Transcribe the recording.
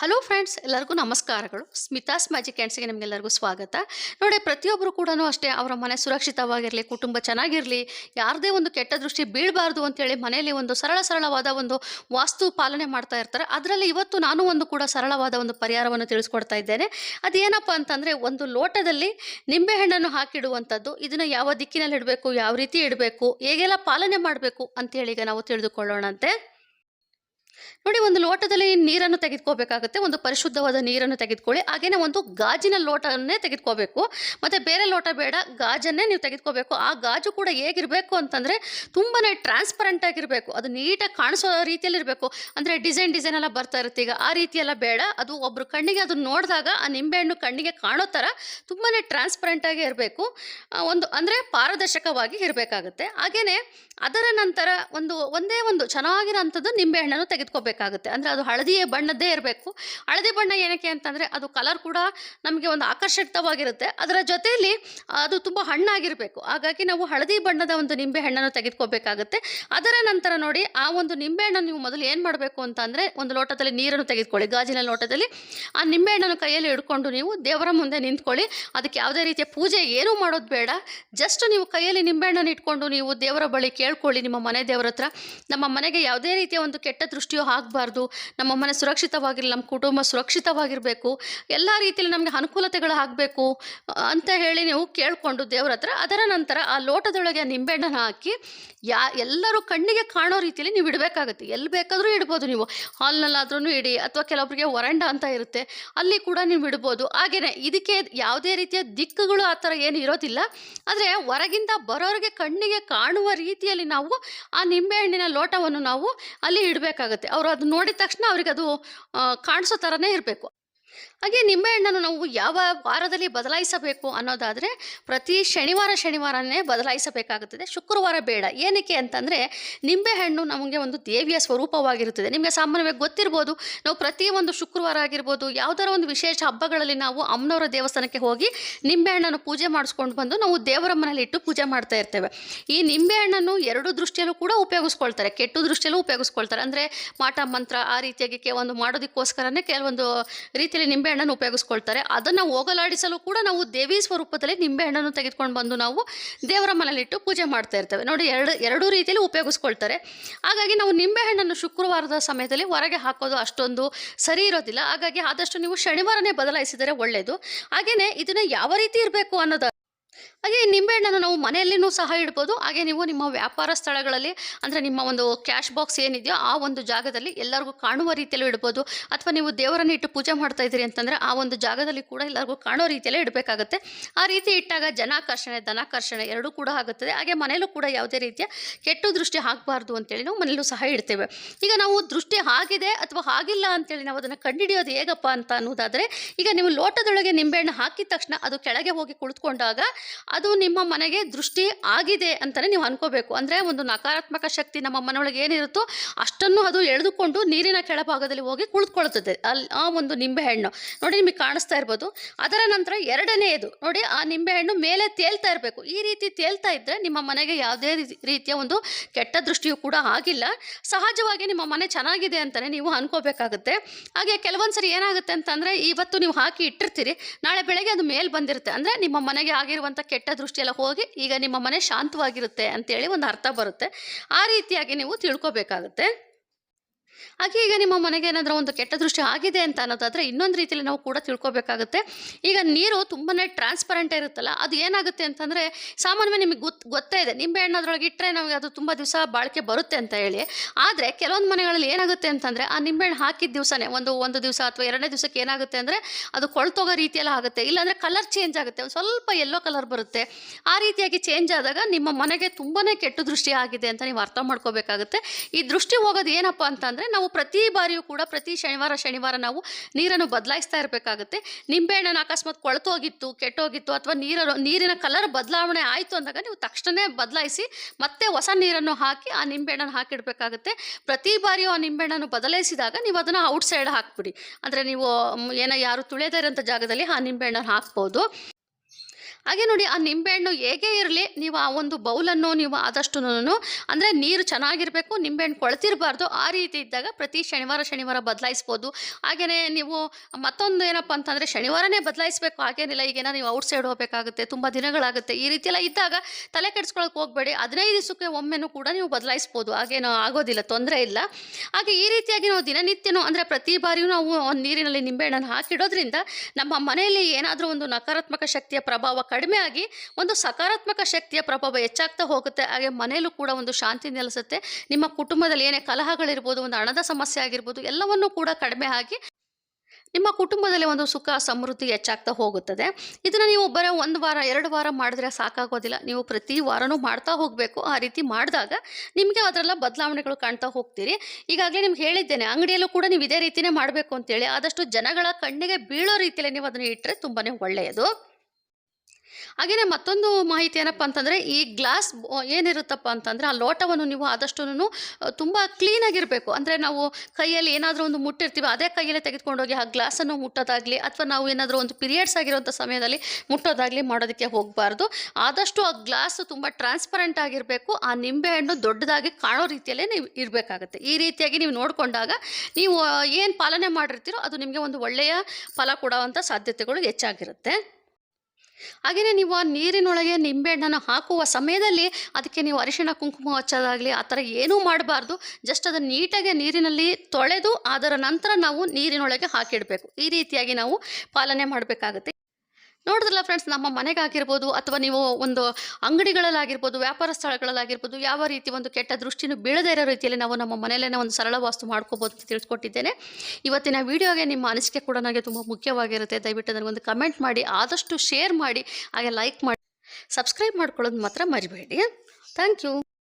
Hello friends ಎಲ್ಲರಿಗೂ ನಮಸ್ಕಾರಗಳು. Smitha's magic ಕ್ಯಾಂಡ್ಸ್ಗೆ ನಿಮಗೆಲ್ಲರಿಗೂ ಸ್ವಾಗತ. ನೋಡಿ ಪ್ರತಿಯೊಬ್ಬರು ಕೂಡ ಅಷ್ಟೇ ಅವರ ಮನೆ ಸುರಕ್ಷಿತವಾಗಿರಲಿ, ಕುಟುಂಬ ಚೆನ್ನಾಗಿರಲಿ, ಯಾರದೇ ಒಂದು ಕೆಟ್ಟ ದೃಷ್ಟಿ ಬೀಳಬಾರ್ದು ಅಂತೇಳಿ ಮನೆಯಲ್ಲಿ ಒಂದು ಸರಳ ಸರಳವಾದ ಒಂದು ವಾಸ್ತು ಪಾಲನೆ ಮಾಡ್ತಾ ಇರ್ತಾರೆ. ಅದರಲ್ಲಿ ಇವತ್ತು ನಾನು ಒಂದು ಕೂಡ ಸರಳವಾದ ಒಂದು ಪರಿಹಾರವನ್ನು ತಿಳಿಸ್ಕೊಡ್ತಾ ಇದ್ದೇನೆ. ಅದೇನಪ್ಪ ಅಂತಂದರೆ, ಒಂದು ಲೋಟದಲ್ಲಿ ನಿಂಬೆಹಣ್ಣನ್ನು ಹಾಕಿಡುವಂಥದ್ದು, ಇದನ್ನು ಯಾವ ದಿಕ್ಕಿನಲ್ಲಿ ಇಡಬೇಕು ಯಾವ ರೀತಿ ಇಡಬೇಕು, ಹೇಗೆಲ್ಲ ಪಾಲನೆ ಮಾಡಬೇಕು ಅಂತೇಳಿ ಈಗ ನಾವು ತಿಳಿದುಕೊಳ್ಳೋಣಂತೆ. ನೋಡಿ, ಒಂದು ಲೋಟದಲ್ಲಿ ನೀರನ್ನು ತೆಗೆದುಕೋಬೇಕಾಗುತ್ತೆ. ಒಂದು ಪರಿಶುದ್ಧವಾದ ನೀರನ್ನು ತೆಗೆದುಕೊಳ್ಳಿ. ಹಾಗೇನೆ ಒಂದು ಗಾಜಿನ ಲೋಟವನ್ನೇ ತೆಗೆದುಕೋಬೇಕು. ಮತ್ತು ಬೇರೆ ಲೋಟ ಬೇಡ, ಗಾಜನ್ನೇ ನೀವು ತೆಗೆದುಕೋಬೇಕು. ಆ ಗಾಜು ಕೂಡ ಹೇಗಿರಬೇಕು ಅಂತಂದರೆ ತುಂಬಾ ಟ್ರಾನ್ಸ್ಪರೆಂಟ್ ಆಗಿರಬೇಕು. ಅದು ನೀಟಾಗಿ ಕಾಣಿಸೋ ರೀತಿಯಲ್ಲಿ ಇರಬೇಕು ಅಂದರೆ ಡಿಸೈನ್ ಡಿಸೈನ್ ಎಲ್ಲ ಬರ್ತಾ ಇರುತ್ತೆ. ಈಗ ಆ ರೀತಿಯೆಲ್ಲ ಬೇಡ. ಅದು ಒಬ್ಬರು ಕಣ್ಣಿಗೆ ಅದನ್ನು ನೋಡಿದಾಗ, ಆ ನಿಂಬೆಹಣ್ಣು ಕಣ್ಣಿಗೆ ಕಾಣೋ ಥರ ತುಂಬಾ ಟ್ರಾನ್ಸ್ಪರೆಂಟಾಗಿ ಇರಬೇಕು. ಒಂದು ಅಂದರೆ ಪಾರದರ್ಶಕವಾಗಿ ಇರಬೇಕಾಗುತ್ತೆ. ಹಾಗೆಯೇ ಅದರ ನಂತರ ಒಂದು, ಒಂದೇ ಒಂದು ಚೆನ್ನಾಗಿರೋಂಥದ್ದು ನಿಂಬೆಹಣ್ಣನ್ನು ತೆಗೆದುಕೋಬೇಕಾಗುತ್ತೆ ಅಂದರೆ ಅದು ಹಳದಿ ಬಣ್ಣದ್ದೇ ಇರಬೇಕು. ಹಳದಿ ಬಣ್ಣ ಏನಕ್ಕೆ ಅಂತಂದರೆ ಅದು ಕಲರ್ ಕೂಡ ನಮಗೆ ಒಂದು ಆಕರ್ಷಕವಾಗಿರುತ್ತೆ ಅದರ ಜೊತೆಯಲ್ಲಿ ಅದು ತುಂಬ ಹಣ್ಣಾಗಿರಬೇಕು. ಹಾಗಾಗಿ ನಾವು ಹಳದಿ ಬಣ್ಣದ ಒಂದು ನಿಂಬೆ ಹಣ್ಣನ್ನು ತೆಗೆದುಕೋಬೇಕಾಗುತ್ತೆ. ಅದರ ನಂತರ ನೋಡಿ ಆ ಒಂದು ನಿಂಬೆಹಣ್ಣನ್ನು ನೀವು ಮೊದಲು ಏನು ಮಾಡಬೇಕು ಅಂತ ಅಂದರೆ ಒಂದು ಲೋಟದಲ್ಲಿ ನೀರನ್ನು ತೆಗೆದುಕೊಳ್ಳಿ. ಗಾಜಿನ ಲೋಟದಲ್ಲಿ ಆ ನಿಂಬೆಹಣ್ಣನ್ನು ಕೈಯಲ್ಲಿ ಹಿಡ್ಕೊಂಡು ನೀವು ದೇವರ ಮುಂದೆ ನಿಂತ್ಕೊಳ್ಳಿ. ಅದಕ್ಕೆ ಯಾವುದೇ ರೀತಿಯ ಪೂಜೆ ಏನೂ ಮಾಡೋದು ಬೇಡ. ಜಸ್ಟ್ ನೀವು ಕೈಯಲ್ಲಿ ನಿಂಬೆಹಣ್ಣನ್ನು ಇಟ್ಕೊಂಡು ನೀವು ದೇವರ ಬಳಿ ಕೇಳ್ಕೊಳ್ಳಿ ನಿಮ್ಮ ಮನೆ ದೇವರ ಹತ್ರ. ನಮ್ಮ ಮನೆಗೆ ಯಾವುದೇ ರೀತಿಯ ಒಂದು ಕೆಟ್ಟ ದೃಷ್ಟಿಯು ಆಗಬಾರ್ದು, ನಮ್ಮ ಮನೆ ಸುರಕ್ಷಿತವಾಗಿರಲಿ, ನಮ್ಮ ಕುಟುಂಬ ಸುರಕ್ಷಿತವಾಗಿರಬೇಕು, ಎಲ್ಲ ರೀತಿಯಲ್ಲಿ ನಮಗೆ ಅನುಕೂಲತೆಗಳು ಆಗಬೇಕು ಅಂತ ಹೇಳಿ ನೀವು ಕೇಳಿಕೊಂಡು ದೇವ್ರ ಹತ್ರ, ಅದರ ನಂತರ ಆ ಲೋಟದೊಳಗೆ ನಿಂಬೆಹಣ್ಣನ್ನು ಹಾಕಿ, ಯಾ, ಎಲ್ಲರೂ ಕಣ್ಣಿಗೆ ಕಾಣೋ ರೀತಿಯಲ್ಲಿ ನೀವು ಇಡಬೇಕಾಗುತ್ತೆ. ಎಲ್ಲಿ ಬೇಕಾದರೂ ಇಡ್ಬೋದು ನೀವು. ಹಾಲ್ನಲ್ಲಾದ್ರೂ ಇಡಿ, ಅಥವಾ ಕೆಲವೊಬ್ಬರಿಗೆ ವರಂಡ ಅಂತ ಇರುತ್ತೆ, ಅಲ್ಲಿ ಕೂಡ ನೀವು ಇಡ್ಬೋದು. ಹಾಗೆಯೇ ಇದಕ್ಕೆ ಯಾವುದೇ ರೀತಿಯ ದಿಕ್ಕುಗಳು ಆ ಥರ ಏನು ಇರೋದಿಲ್ಲ. ಆದರೆ ಹೊರಗಿಂದ ಬರೋರಿಗೆ ಕಣ್ಣಿಗೆ ಕಾಣುವ ರೀತಿಯಲ್ಲಿ ನಾವು ಆ ನಿಂಬೆಹಣ್ಣಿನ ಲೋಟವನ್ನು ನಾವು ಅಲ್ಲಿ ಇಡಬೇಕಾಗುತ್ತೆ. ಅವರು ಅದು ನೋಡಿದ ತಕ್ಷಣ ಅವ್ರಿಗೆ ಅದು ಕಾಣಿಸೋ ಥರನೇ ಇರಬೇಕು. ಹಾಗೆ ನಿಂಬೆಹಣ್ಣನ್ನು ನಾವು ಯಾವ ವಾರದಲ್ಲಿ ಬದಲಾಯಿಸಬೇಕು ಅನ್ನೋದಾದರೆ ಪ್ರತಿ ಶನಿವಾರ ಶನಿವಾರನೇ ಬದಲಾಯಿಸಬೇಕಾಗುತ್ತದೆ, ಶುಕ್ರವಾರ ಬೇಡ. ಏನಕ್ಕೆ ಅಂತಂದರೆ ನಿಂಬೆಹಣ್ಣು ನಮಗೆ ಒಂದು ದೇವಿಯ ಸ್ವರೂಪವಾಗಿರುತ್ತದೆ. ನಿಮಗೆ ಸಾಮಾನ್ಯವಾಗಿ ಗೊತ್ತಿರ್ಬೋದು, ನಾವು ಪ್ರತಿ ಒಂದು ಶುಕ್ರವಾರ ಆಗಿರ್ಬೋದು, ಯಾವುದಾರ ಒಂದು ವಿಶೇಷ ಹಬ್ಬಗಳಲ್ಲಿ ನಾವು ಅಮ್ಮನವರ ದೇವಸ್ಥಾನಕ್ಕೆ ಹೋಗಿ ನಿಂಬೆಹಣ್ಣನ್ನು ಪೂಜೆ ಮಾಡಿಸ್ಕೊಂಡು ಬಂದು ನಾವು ದೇವರ ಮನೇಲಿ ಇಟ್ಟು ಪೂಜೆ ಮಾಡ್ತಾ ಇರ್ತೇವೆ. ಈ ನಿಂಬೆಹಣ್ಣನ್ನು ಎರಡು ದೃಷ್ಟಿಯಲ್ಲೂ ಕೂಡ ಉಪಯೋಗಿಸ್ಕೊಳ್ತಾರೆ, ಕೆಟ್ಟು ದೃಷ್ಟಿಯಲ್ಲೂ ಉಪಯೋಗಿಸ್ಕೊಳ್ತಾರೆ. ಅಂದರೆ ಮಾಟ, ಮಂತ್ರ ಆ ರೀತಿಯಾಗಿ ಕೆಲವೊಂದು ಮಾಡೋದಕ್ಕೋಸ್ಕರನೇ ಕೆಲವೊಂದು ರೀತಿಯಲ್ಲಿ ನಿಂಬೆಹಣ್ಣನ್ನು ಉಪಯೋಗಿಸ್ಕೊಳ್ತಾರೆ. ಅದನ್ನು ಹೋಗಲಾಡಿಸಲು ಕೂಡ ನಾವು ದೇವಿ ಸ್ವರೂಪದಲ್ಲಿ ನಿಂಬೆಹಣ್ಣನ್ನು ತೆಗೆದುಕೊಂಡು ಬಂದು ನಾವು ದೇವರ ಮನೆಯಲ್ಲಿಟ್ಟು ಪೂಜೆ ಮಾಡ್ತಾ ಇರ್ತೇವೆ. ನೋಡಿ, ಎರಡು, ಎರಡೂ ರೀತಿಯಲ್ಲಿ ಉಪಯೋಗಿಸ್ಕೊಳ್ತಾರೆ. ಹಾಗಾಗಿ ನಾವು ನಿಂಬೆಹಣ್ಣನ್ನು ಶುಕ್ರವಾರದ ಸಮಯದಲ್ಲಿ ಹೊರಗೆ ಹಾಕೋದು ಅಷ್ಟೊಂದು ಸರಿ ಇರೋದಿಲ್ಲ. ಹಾಗಾಗಿ ಆದಷ್ಟು ನೀವು ಶನಿವಾರನೇ ಬದಲಾಯಿಸಿದರೆ ಒಳ್ಳೆಯದು ಹಾಗೆಯೇ ಇದನ್ನು ಯಾವ ರೀತಿ ಇರಬೇಕು ಅನ್ನೋದು ಹಾಗೆ ನಿಂಬೆಹಣ್ಣನ್ನು ನಾವು ಮನೆಯಲ್ಲಿನೂ ಸಹ ಇಡ್ಬೋದು. ಹಾಗೆ ನೀವು ನಿಮ್ಮ ವ್ಯಾಪಾರ ಸ್ಥಳಗಳಲ್ಲಿ ಅಂದರೆ ನಿಮ್ಮ ಒಂದು ಕ್ಯಾಶ್ ಬಾಕ್ಸ್ ಏನಿದೆಯೋ ಆ ಒಂದು ಜಾಗದಲ್ಲಿ ಎಲ್ಲರಿಗೂ ಕಾಣುವ ರೀತಿಯಲ್ಲೂ ಇಡ್ಬೋದು. ಅಥವಾ ನೀವು ದೇವರನ್ನು ಇಟ್ಟು ಪೂಜೆ ಮಾಡ್ತಾ ಇದ್ದೀರಿ ಅಂತಂದರೆ ಆ ಒಂದು ಜಾಗದಲ್ಲಿ ಕೂಡ ಎಲ್ಲರಿಗೂ ಕಾಣೋ ರೀತಿಯಲ್ಲೇ ಇಡಬೇಕಾಗುತ್ತೆ. ಆ ರೀತಿ ಇಟ್ಟಾಗ ಜನಾಕರ್ಷಣೆ, ಧನಾಕರ್ಷಣೆ ಎರಡೂ ಕೂಡ ಆಗುತ್ತದೆ. ಹಾಗೆ ಮನೆಯಲ್ಲೂ ಕೂಡ ಯಾವುದೇ ರೀತಿಯ ಕೆಟ್ಟು ದೃಷ್ಟಿ ಹಾಕಬಾರ್ದು ಅಂತೇಳಿ ನಾವು ಮನೆಯಲ್ಲೂ ಸಹ ಇಡ್ತೇವೆ. ಈಗ ನಾವು ದೃಷ್ಟಿ ಆಗಿದೆ ಅಥವಾ ಆಗಿಲ್ಲ ಅಂತೇಳಿ ನಾವು ಅದನ್ನು ಕಂಡುಹಿಡಿಯೋದು ಹೇಗಪ್ಪ ಅಂತ ಅನ್ನೋದಾದರೆ, ಈಗ ನೀವು ಲೋಟದೊಳಗೆ ನಿಂಬೆಹಣ್ಣು ಹಾಕಿದ ತಕ್ಷಣ ಅದು ಕೆಳಗೆ ಹೋಗಿ ಕುಳಿತುಕೊಂಡಾಗ ಅದು ನಿಮ್ಮ ಮನೆಗೆ ದೃಷ್ಟಿ ಆಗಿದೆ ಅಂತಲೇ ನೀವು ಅನ್ಕೋಬೇಕು. ಅಂದರೆ ಒಂದು ನಕಾರಾತ್ಮಕ ಶಕ್ತಿ ನಮ್ಮ ಮನೆಯೊಳಗೆ ಏನಿರುತ್ತೋ ಅಷ್ಟನ್ನು ಅದು ಎಳೆದುಕೊಂಡು ನೀರಿನ ಕೆಳಭಾಗದಲ್ಲಿ ಹೋಗಿ ಕುಳಿತುಕೊಳ್ತದೆ ಅಲ್ಲಿ ಆ ಒಂದು ನಿಂಬೆಹಣ್ಣು ನೋಡಿ ನಿಮಗೆ ಕಾಣಿಸ್ತಾ ಇರ್ಬೋದು. ಅದರ ನಂತರ ಎರಡನೆಯದು. ನೋಡಿ ಆ ನಿಂಬೆಹಣ್ಣು ಮೇಲೆ ತೇಲ್ತಾ ಇರಬೇಕು. ಈ ರೀತಿ ತೇಲ್ತಾ ಇದ್ದರೆ ನಿಮ್ಮ ಮನೆಗೆ ಯಾವುದೇ ರೀತಿ- ರೀತಿಯ ಒಂದು ಕೆಟ್ಟ ದೃಷ್ಟಿಯು ಕೂಡ ಆಗಿಲ್ಲ. ಸಹಜವಾಗಿ ನಿಮ್ಮ ಮನೆ ಚೆನ್ನಾಗಿದೆ ಅಂತಲೇ ನೀವು ಅನ್ಕೋಬೇಕಾಗುತ್ತೆ. ಹಾಗೆ ಕೆಲವೊಂದು ಸರಿ ಏನಾಗುತ್ತೆ ಅಂತಂದರೆ, ಇವತ್ತು ನೀವು ಹಾಕಿ ಇಟ್ಟಿರ್ತೀರಿ. ನಾಳೆ ಬೆಳಗ್ಗೆ ಅದು ಮೇಲೆ ಬಂದಿರುತ್ತೆ. ಅಂದರೆ ನಿಮ್ಮ ಮನೆಗೆ ಆಗಿರುವಂಥ ಕೆಟ್ಟ ದೃಷ್ಟಿಯೆಲ್ಲ ಹೋಗಿ ಈಗ ನಿಮ್ಮ ಮನೆ ಶಾಂತವಾಗಿರುತ್ತೆ ಅಂತೇಳಿ ಒಂದು ಅರ್ಥ ಬರುತ್ತೆ. ಆ ರೀತಿಯಾಗಿ ನೀವು ತಿಳ್ಕೊಬೇಕಾಗುತ್ತೆ. ಹಾಗೆ ಈಗ ನಿಮ್ಮ ಮನೆಗೆ ಏನಾದರೂ ಒಂದು ಕೆಟ್ಟ ದೃಷ್ಟಿ ಆಗಿದೆ ಅಂತ ಅನ್ನೋದಾದರೆ ಇನ್ನೊಂದು ರೀತಿಯಲ್ಲಿ ನಾವು ಕೂಡ ತಿಳ್ಕೊಬೇಕಾಗುತ್ತೆ. ಈಗ ನೀರು ತುಂಬಾ ಟ್ರಾನ್ಸ್ಪರೆಂಟ್ ಇರುತ್ತಲ್ಲ, ಅದು ಏನಾಗುತ್ತೆ ಅಂತಂದರೆ ಸಾಮಾನ್ಯವಾಗಿ ನಿಮಗೆ ಗೊತ್ತು ಗೊತ್ತೇ ಇದೆ. ನಿಂಬೆ ಹಣ್ಣು ಅದರೊಳಗೆ ಇಟ್ಟರೆ ನಮಗೆ ಅದು ತುಂಬ ದಿವಸ ಬಾಳಿಕೆ ಬರುತ್ತೆ ಅಂತ ಹೇಳಿ. ಆದರೆ ಕೆಲವೊಂದು ಮನೆಗಳಲ್ಲಿ ಏನಾಗುತ್ತೆ ಅಂತಂದರೆ ಆ ನಿಂಬೆಹಣ್ಣು ಹಾಕಿದ ದಿವಸನೇ, ಒಂದು ಒಂದು ದಿವಸ ಅಥವಾ ಎರಡನೇ ದಿವಸಕ್ಕೆ ಏನಾಗುತ್ತೆ ಅಂದರೆ ಅದು ಕೊಳ್ತೋಗೋ ರೀತಿಯೆಲ್ಲ ಆಗುತ್ತೆ. ಇಲ್ಲಾಂದರೆ ಕಲರ್ ಚೇಂಜ್ ಆಗುತ್ತೆ. ಒಂದು ಸ್ವಲ್ಪ ಎಲ್ಲೋ ಕಲರ್ ಬರುತ್ತೆ. ಆ ರೀತಿಯಾಗಿ ಚೇಂಜ್ ಆದಾಗ ನಿಮ್ಮ ಮನೆಗೆ ತುಂಬಾ ಕೆಟ್ಟ ದೃಷ್ಟಿ ಆಗಿದೆ ಅಂತ ನೀವು ಅರ್ಥ ಮಾಡ್ಕೋಬೇಕಾಗುತ್ತೆ. ಈ ದೃಷ್ಟಿ ಹೋಗೋದು ಏನಪ್ಪ ಅಂತಂದರೆ ನಾವು ಪ್ರತಿ ಬಾರಿಯೂ ಕೂಡ, ಪ್ರತಿ ಶನಿವಾರ ಶನಿವಾರ ನಾವು ನೀರನ್ನು ಬದಲಾಯಿಸ್ತಾ ಇರಬೇಕಾಗುತ್ತೆ. ನಿಂಬೆಹಣ್ಣನ್ನು ಅಕಸ್ಮಾತ್ ಕೊಳತೋಗಿತ್ತು, ಕೆಟ್ಟೋಗಿತ್ತು ಅಥವಾ ನೀರ ನೀರಿನ ಕಲರ್ ಬದಲಾವಣೆ ಆಯಿತು ಅಂದಾಗ ನೀವು ತಕ್ಷಣವೇ ಬದಲಾಯಿಸಿ ಮತ್ತೆ ಹೊಸ ನೀರನ್ನು ಹಾಕಿ ಆ ನಿಂಬೆಹಣ್ಣನ್ನು ಹಾಕಿಡಬೇಕಾಗುತ್ತೆ. ಪ್ರತಿ ಬಾರಿಯೂ ಆ ನಿಂಬೆಹಣ್ಣನ್ನು ಬದಲಾಯಿಸಿದಾಗ ನೀವು ಅದನ್ನು ಔಟ್ಸೈಡ್ ಹಾಕಿಬಿಡಿ. ಅಂದರೆ ನೀವು ಏನೋ ಯಾರು ತುಳಿಯದೇ ಇರೋಂಥ ಜಾಗದಲ್ಲಿ ಆ ನಿಂಬೆಹಣ್ಣನ್ನು ಹಾಕ್ಬೋದು. ಹಾಗೆ ನೋಡಿ ಆ ನಿಂಬೆಹಣ್ಣು ಹೇಗೆ ಇರಲಿ, ನೀವು ಆ ಒಂದು ಬೌಲನ್ನು ನೀವು ಆದಷ್ಟು ಅಂದರೆ ನೀರು ಚೆನ್ನಾಗಿರಬೇಕು ನಿಂಬೆಹಣ್ಣು ಕೊಳ್ತಿರಬಾರ್ದು, ಆ ರೀತಿ ಇದ್ದಾಗ ಪ್ರತಿ ಶನಿವಾರ ಶನಿವಾರ ಬದಲಾಯಿಸ್ಬೋದು. ಹಾಗೆಯೇ ನೀವು ಮತ್ತೊಂದು ಏನಪ್ಪ ಅಂತಂದರೆ ಶನಿವಾರನೇ ಬದಲಾಯಿಸಬೇಕು, ಹಾಗೇನಿಲ್ಲ, ಈಗೇನ ನೀವು ಔಟ್ ಸೈಡ್ ಹೋಗಬೇಕಾಗುತ್ತೆ, ತುಂಬ ದಿನಗಳಾಗುತ್ತೆ, ಈ ರೀತಿಯೆಲ್ಲ ಇದ್ದಾಗ ತಲೆ ಕೆಡಿಸ್ಕೊಳಕ್ಕೆ ಹೋಗಬೇಡಿ, ಹದಿನೈದು ದಿವಸಕ್ಕೆ ಒಮ್ಮೆನೂ ಕೂಡ ನೀವು ಬದಲಾಯಿಸ್ಬೋದು, ಹಾಗೇನೋ ಆಗೋದಿಲ್ಲ, ತೊಂದರೆ ಇಲ್ಲ. ಹಾಗೆ ಈ ರೀತಿಯಾಗಿ ನಾವು ದಿನನಿತ್ಯನೂ ಅಂದರೆ ಪ್ರತಿ ಬಾರಿಯೂ ನಾವು ನೀರಿನಲ್ಲಿ ನಿಂಬೆಹಣ್ಣನ್ನು ಹಾಕಿಡೋದ್ರಿಂದ ನಮ್ಮ ಮನೆಯಲ್ಲಿ ಏನಾದರೂ ಒಂದು ನಕಾರಾತ್ಮಕ ಶಕ್ತಿಯ ಪ್ರಭಾವ ಕಡಿಮೆ ಆಗಿ ಒಂದು ಸಕಾರಾತ್ಮಕ ಶಕ್ತಿಯ ಪ್ರಭಾವ ಹೆಚ್ಚಾಗ್ತಾ ಹೋಗುತ್ತೆ. ಹಾಗೆ ಮನೆಯಲ್ಲೂ ಕೂಡ ಒಂದು ಶಾಂತಿ ನೆಲೆಸುತ್ತೆ. ನಿಮ್ಮ ಕುಟುಂಬದಲ್ಲಿ ಏನೇ ಕಲಹಗಳಿರ್ಬೋದು, ಒಂದು ಹಣದ ಸಮಸ್ಯೆ ಆಗಿರ್ಬೋದು, ಎಲ್ಲವನ್ನೂ ಕೂಡ ಕಡಿಮೆ ಆಗಿ ನಿಮ್ಮ ಕುಟುಂಬದಲ್ಲಿ ಒಂದು ಸುಖ, ಸಮೃದ್ಧಿ ಹೆಚ್ಚಾಗ್ತಾ ಹೋಗುತ್ತದೆ. ಇದನ್ನು ನೀವು ಬರೋ ಒಂದು ವಾರ, ಎರಡು ವಾರ ಮಾಡಿದ್ರೆ ಸಾಕಾಗೋದಿಲ್ಲ. ನೀವು ಪ್ರತಿ ವಾರನೂ ಮಾಡ್ತಾ ಹೋಗಬೇಕು. ಆ ರೀತಿ ಮಾಡಿದಾಗ ನಿಮಗೆ ಅದರಲ್ಲ ಬದಲಾವಣೆಗಳು ಕಾಣ್ತಾ ಹೋಗ್ತೀರಿ. ಈಗಾಗಲೇ ನಿಮ್ಗೆ ಹೇಳಿದ್ದೇನೆ, ಅಂಗಡಿಯಲ್ಲೂ ಕೂಡ ನೀವು ಇದೇ ರೀತಿಯೇ ಮಾಡಬೇಕು ಅಂತೇಳಿ. ಆದಷ್ಟು ಜನಗಳ ಕಣ್ಣಿಗೆ ಬೀಳೋ ರೀತಿಯಲ್ಲಿ ನೀವು ಅದನ್ನು ಇಟ್ಟರೆ ತುಂಬಾ ಒಳ್ಳೆಯದು. ಹಾಗೆಯೇ ಮತ್ತೊಂದು ಮಾಹಿತಿ ಏನಪ್ಪ ಅಂತಂದರೆ, ಈ ಗ್ಲಾಸ್ ಏನಿರುತ್ತಪ್ಪ ಅಂತಂದರೆ, ಆ ಲೋಟವನ್ನು ನೀವು ಆದಷ್ಟು ತುಂಬ ಕ್ಲೀನಾಗಿರಬೇಕು ಅಂದರೆ ನಾವು ಕೈಯಲ್ಲಿ ಏನಾದರೂ ಒಂದು ಮುಟ್ಟಿರ್ತೀವಿ, ಅದೇ ಕೈಯಲ್ಲೇ ತೆಗೆದುಕೊಂಡೋಗಿ ಆ ಗ್ಲಾಸನ್ನು ಮುಟ್ಟೋದಾಗಲಿ, ಅಥವಾ ನಾವು ಏನಾದರೂ ಒಂದು ಪೀರಿಯಡ್ಸ್ ಆಗಿರೋಂಥ ಸಮಯದಲ್ಲಿ ಮುಟ್ಟೋದಾಗಲಿ ಮಾಡೋದಕ್ಕೆ ಹೋಗಬಾರ್ದು. ಆದಷ್ಟು ಆ ಗ್ಲಾಸು ತುಂಬ ಟ್ರಾನ್ಸ್ಪರೆಂಟ್ ಆಗಿರಬೇಕು. ಆ ನಿಂಬೆಹಣ್ಣು ದೊಡ್ಡದಾಗಿ ಕಾಣೋ ರೀತಿಯಲ್ಲೇ ನೀವು ಇರಬೇಕಾಗುತ್ತೆ. ಈ ರೀತಿಯಾಗಿ ನೀವು ನೋಡಿಕೊಂಡಾಗ ನೀವು ಏನು ಪಾಲನೆ ಮಾಡಿರ್ತೀರೋ, ಅದು ನಿಮಗೆ ಒಂದು ಒಳ್ಳೆಯ ಫಲ ಕೊಡೋವಂಥ ಸಾಧ್ಯತೆಗಳು ಹೆಚ್ಚಾಗಿರುತ್ತೆ. ಹಾಗೆಯೇ ನೀವು ಆ ನೀರಿನೊಳಗೆ ನಿಂಬೆಹಣ್ಣನ್ನು ಹಾಕುವ ಸಮಯದಲ್ಲಿ ಅದಕ್ಕೆ ನೀವು ಅರಿಶಿಣ, ಕುಂಕುಮ ಹಚ್ಚೋದಾಗಲಿ, ಆ ಥರ ಏನೂ ಮಾಡಬಾರ್ದು. ಜಸ್ಟ್ ಅದನ್ನು ನೀಟಾಗಿ ನೀರಿನಲ್ಲಿ ತೊಳೆದು, ಅದರ ನಂತರ ನಾವು ನೀರಿನೊಳಗೆ ಹಾಕಿಡಬೇಕು. ಈ ರೀತಿಯಾಗಿ ನಾವು ಪಾಲನೆ ಮಾಡಬೇಕಾಗುತ್ತೆ. ನೋಡಿದ್ರಲ್ಲ ಫ್ರೆಂಡ್ಸ್ ನಮ್ಮ ಮನೆಗಾಗಿರ್ಬೋದು ಅಥವಾ ನೀವು ಒಂದು ಅಂಗಡಿಗಳಲ್ಲಾಗಿರ್ಬೋದು, ವ್ಯಾಪಾರ ಸ್ಥಳಗಳಲ್ಲಾಗಿರ್ಬೋದು, ಯಾವ ರೀತಿ ಒಂದು ಕೆಟ್ಟ ದೃಷ್ಟಿನೂ ಬೀಳದೇ ಇರೋ ರೀತಿಯಲ್ಲಿ ನಾವು ನಮ್ಮ ಮನೆಯಲ್ಲೇ ಒಂದು ಸರಳ ವಾಸ್ತು ಮಾಡ್ಕೋಬೋದು ಅಂತ ತಿಳಿಸ್ಕೊಟ್ಟಿದ್ದೇನೆ ಇವತ್ತಿನ ವಿಡಿಯೋಗೆ ನಿಮ್ಮ ಅನಿಸಿಕೆ ಕೂಡ ನನಗೆ ತುಂಬ ಮುಖ್ಯವಾಗಿರುತ್ತೆ. ದಯವಿಟ್ಟು ನನಗೊಂದು ಕಮೆಂಟ್ ಮಾಡಿ, ಆದಷ್ಟು ಶೇರ್ ಮಾಡಿ, ಹಾಗೆ ಲೈಕ್ ಮಾಡಿ ಸಬ್ಸ್ಕ್ರೈಬ್ ಮಾಡ್ಕೊಳ್ಳೋದು ಮಾತ್ರ ಮರಿಬೇಡಿ. Thank you